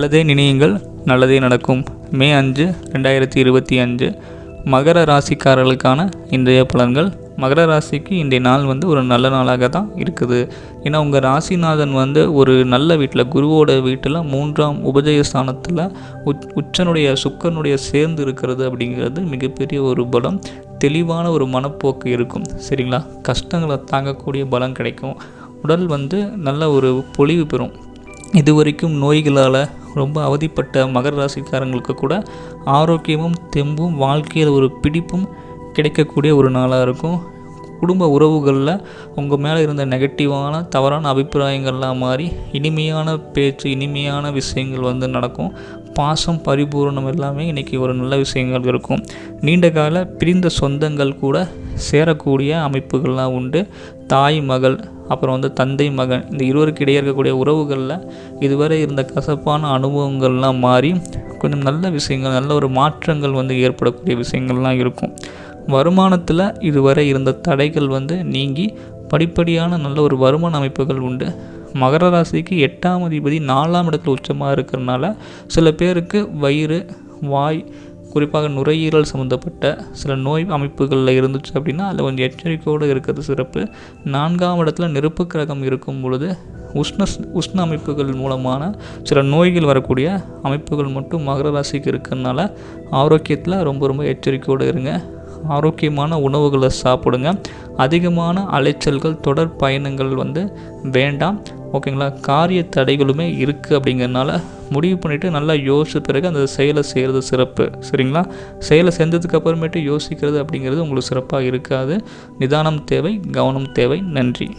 நல்லதே நினையுங்கள் நல்லதே நடக்கும். மே அஞ்சு ரெண்டாயிரத்தி இருபத்தி அஞ்சு மகர ராசிக்காரர்களுக்கான இன்றைய பலன்கள். மகர ராசிக்கு இன்றைய நாள் வந்து ஒரு நல்ல நாளாக தான் இருக்குது. ஏன்னா உங்கள் ராசிநாதன் வந்து ஒரு நல்ல வீட்டில் குருவோட வீட்டில் மூன்றாம் உபஜய ஸ்தானத்தில் உச் உச்சனுடைய சுக்கனுடைய சேர்ந்து இருக்கிறது அப்படிங்கிறது மிகப்பெரிய ஒரு பலம். தெளிவான ஒரு மனப்போக்கு இருக்கும். சரிங்களா? கஷ்டங்களை தாங்கக்கூடிய பலம் கிடைக்கும். உடல் வந்து நல்ல ஒரு பொலிவு பெறும். இதுவரைக்கும் நோய்களால் ரொம்ப அவதிப்பட்ட மகர ராசிக்காரங்களுக்கு கூட ஆரோக்கியமும் தெம்பும் வாழ்க்கையில் ஒரு பிடிப்பும் கிடைக்கக்கூடிய ஒரு நாளாக இருக்கும். குடும்ப உறவுகளில் உங்கள் மேலே இருந்த நெகட்டிவான தவறான அபிப்பிராயங்கள்லாம் மாறி இனிமையான பேச்சு இனிமையான விஷயங்கள் வந்து நடக்கும். பாசம் பரிபூரணம் எல்லாமே இன்றைக்கி ஒரு நல்ல விஷயங்கள் இருக்கும். நீண்ட கால பிரிந்த சொந்தங்கள் கூட சேரக்கூடிய அமைப்புகள்லாம் உண்டு. தாய் மகள் அப்புறம் வந்து தந்தை மகன் இந்த இருவருக்கு இடையே இருக்கக்கூடிய உறவுகளில் இதுவரை இருந்த கசப்பான அனுபவங்கள்லாம் மாறி கொஞ்சம் நல்ல விஷயங்கள் நல்ல ஒரு மாற்றங்கள் வந்து ஏற்படக்கூடிய விஷயங்கள்லாம் இருக்கும். வருமானத்தில் இதுவரை இருந்த தடைகள் வந்து நீங்கி படிப்படியான நல்ல ஒரு வருமான அமைப்புகள் உண்டு. மகர ராசிக்கு எட்டாம் அதிபதி நாலாம் இடத்துல உச்சமாக இருக்கிறனால சில பேருக்கு வயிறு வாய் குறிப்பாக நுரையீரல் சம்மந்தப்பட்ட சில நோய் அமைப்புகளில் இருந்துச்சு அப்படின்னா அதில் கொஞ்சம் எச்சரிக்கையோடு இருக்கிறது சிறப்பு. நான்காம் இடத்துல நெருப்பு கிரகம் இருக்கும் பொழுது உஷ்ண உஷ்ண அமைப்புகள் மூலமான சில நோய்கள் வரக்கூடிய அமைப்புகள் மட்டும் மகர ராசிக்கு இருக்கிறதுனால ஆரோக்கியத்தில் ரொம்ப ரொம்ப எச்சரிக்கையோடு இருங்க. ஆரோக்கியமான உணவுகளை சாப்பிடுங்க. அதிகமான அலைச்சல்கள் தொடர் பயணங்கள் வந்து வேண்டாம். ஓகேங்களா? காரிய தடைகளுமே இருக்குது அப்படிங்கிறனால முடிவு பண்ணிவிட்டு நல்லா யோசிச்ச பிறகு அந்த செயலை செய்கிறது சிறப்பு. சரிங்களா? செயலை செஞ்சதுக்கு அப்புறமேட்டு யோசிக்கிறது அப்படிங்கிறது உங்களுக்கு சிறப்பாக இருக்காது. நிதானம் தேவை கவனம் தேவை. நன்றி.